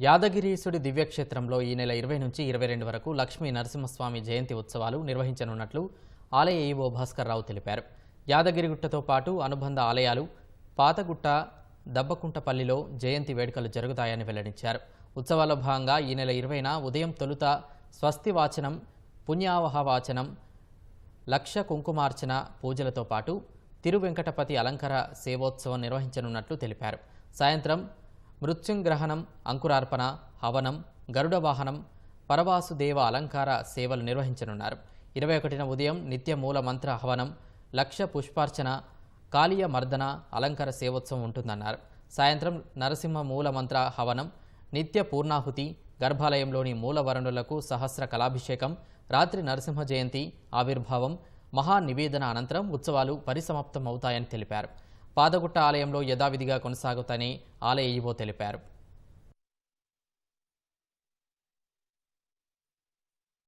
యాదగిరీసుడి దివ్యక్షేత్రంలో ఈ నెల ఇరవై నుంచి ఇరవై రెండు వరకు లక్ష్మీ నరసింహస్వామి జయంతి ఉత్సవాలు నిర్వహించనున్నట్లు ఆలయ ఈవో భాస్కర్ రావు తెలిపారు. యాదగిరిగుట్టతో పాటు అనుబంధ ఆలయాలు పాతగుట్ట దబ్బకుంటపల్లిలో జయంతి వేడుకలు జరుగుతాయని వెల్లడించారు. ఉత్సవాల్లో భాగంగా ఈ నెల ఇరవైన ఉదయం తొలుత స్వస్తి వాచనం పుణ్యావహ వాచనం లక్ష కుంకుమార్చన పూజలతో పాటు తిరువెంకటపతి అలంకార సేవోత్సవం నిర్వహించనున్నట్లు తెలిపారు. సాయంత్రం మృత్యుంగ్రహణం అంకురార్పణ హవనం గరుడ వాహనం పరవాసుదేవ అలంకార సేవలు నిర్వహించనున్నారు. ఇరవై ఒకటిన ఉదయం నిత్య మూల మంత్ర హవనం లక్ష పుష్పార్చన కాళీయ మర్దన అలంకార సేవోత్సవం ఉంటుందన్నారు. సాయంత్రం నరసింహ మూల మంత్ర హవనం నిత్య పూర్ణాహుతి గర్భాలయంలోని మూలవరుణులకు సహస్ర కళాభిషేకం రాత్రి నరసింహ జయంతి ఆవిర్భావం మహా నివేదన అనంతరం ఉత్సవాలు పరిసమాప్తం అవుతాయని తెలిపారు. పాదగుట్ట ఆలయంలో యథావిధిగా కొనసాగుతని ఆలయ ఈవో తెలిపారు.